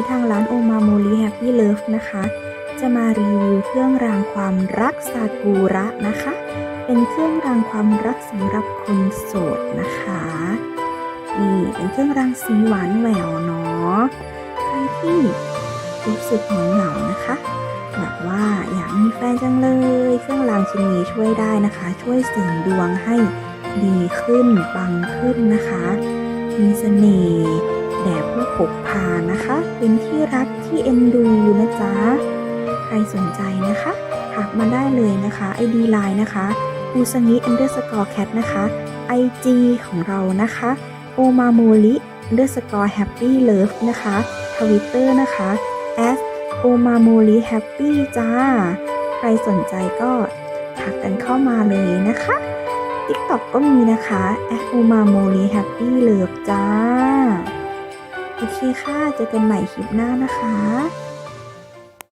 นี้ทางร้านโอมาโมริแฮปปี้เลิฟนะคะ จะมารีวิวเครื่องรางความรักซากุระนะคะ เป็นเครื่องรางความรักสำหรับคนโสดนะคะนี่เป็นเครื่องรางสีหวานแหววเนาะใครที่รู้สึกเหงาเหงาๆนะคะแบบว่าอยากมีแฟนจังเลย เครื่องรางชิ้นนี้ช่วยได้นะคะ ช่วยเสริมดวงให้ดีขึ้นปังขึ้นนะคะ มีเสน่ห์ ผู้ผกพานะคะ เป็นที่รักที่เอ็นดูนะจ๊ะ ใครสนใจนะคะทักมาได้เลยนะคะ ID Line นะคะอูซ a งิ underscore cat นะคะ IG ของเรานะคะโอมาโมริ underscore happy love นะคะ Twitter นะคะ at โอมาโมริ happy จ้า ใครสนใจก็ทักกันเข้ามาเลยนะคะ TikTok ก็มีนะคะ at โอมาโมริ happy love จ้า โอเคค่ะเจอกันใหม่คลิปหน้านะคะ